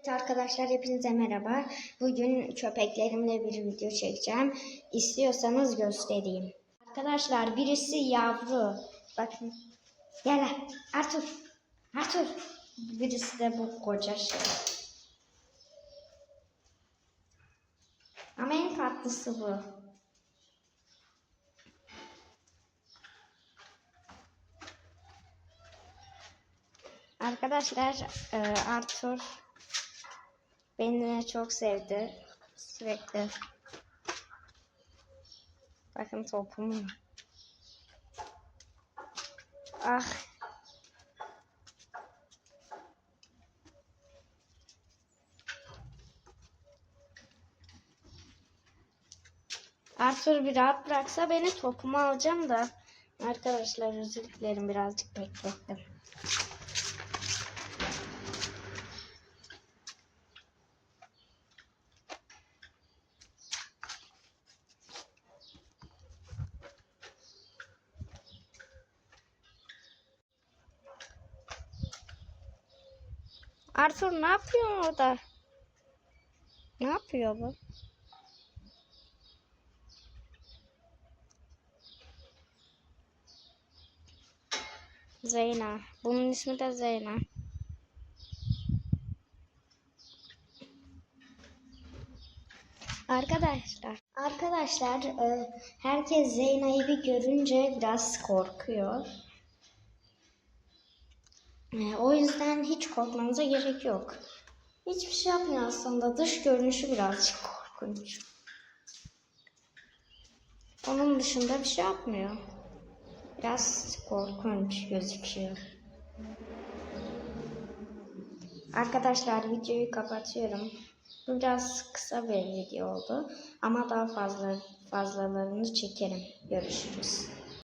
Evet arkadaşlar hepinize merhaba. Bugün köpeklerimle bir video çekeceğim. İstiyorsanız göstereyim. Arkadaşlar birisi yavru. Bakın. Gel Artur. Artur. Birisi de bu koca şey. Ama en tatlısı bu. Arkadaşlar e, Arthur beni çok sevdi. Sürekli. Bakın topumu. Ah. Arthur bir rahat bıraksa beni topumu alacağım da. Arkadaşlar özür dilerim birazcık beklettim. Arthur ne yapıyor orada? Ne yapıyor bu? Zeyna. Bunun ismi de Zeyna. Arkadaşlar, arkadaşlar e, herkes Zeyna'yı bir görünce biraz korkuyor. E, o yüzden hiç korkmanıza gerek yok. Hiçbir şey yapmıyor aslında. Dış görünüşü birazcık korkunç. Onun dışında bir şey yapmıyor. Biraz korkunç gözüküyor. Arkadaşlar videoyu kapatıyorum. Bu biraz kısa bir video oldu ama daha fazla fazlalarını çekerim. Görüşürüz.